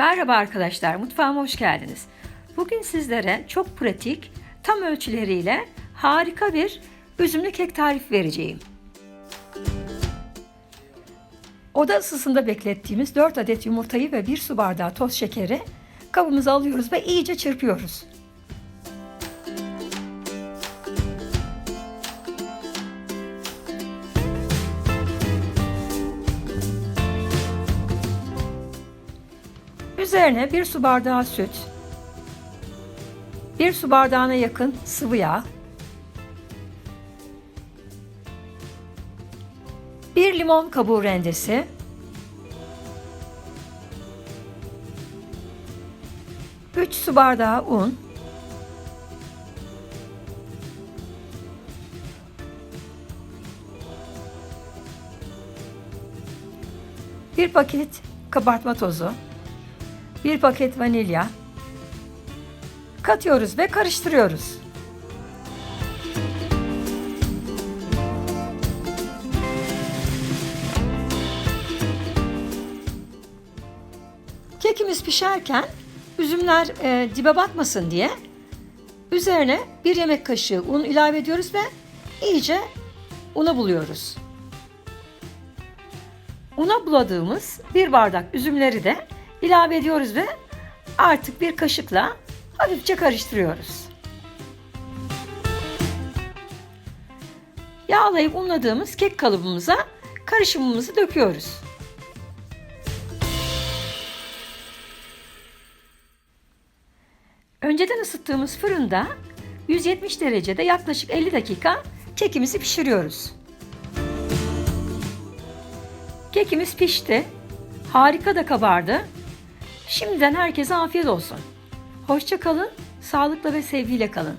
Merhaba arkadaşlar, mutfağıma hoş geldiniz. Bugün sizlere çok pratik, tam ölçüleriyle harika bir üzümlü kek tarifi vereceğim. Oda ısısında beklettiğimiz 4 adet yumurtayı ve 1 su bardağı toz şekeri kabımıza alıyoruz ve iyice çırpıyoruz. Üzerine 1 su bardağı süt, 1 su bardağına yakın sıvı yağ, 1 limon kabuğu rendesi, Üç su bardağı un, bir paket kabartma tozu, bir paket vanilya katıyoruz ve karıştırıyoruz. Kekimiz pişerken üzümler e, dibe batmasın diye üzerine bir yemek kaşığı un ilave ediyoruz ve iyice una buluyoruz. Una buladığımız bir bardak üzümleri de ilave ediyoruz ve artık bir kaşıkla hafifçe karıştırıyoruz. Yağlayıp unladığımız kek kalıbımıza karışımımızı döküyoruz. Önceden ısıttığımız fırında 170 derecede yaklaşık 50 dakika kekimizi pişiriyoruz. Kekimiz pişti. Harika da kabardı. Şimdiden herkese afiyet olsun. Hoşça kalın, sağlıkla ve sevgiyle kalın.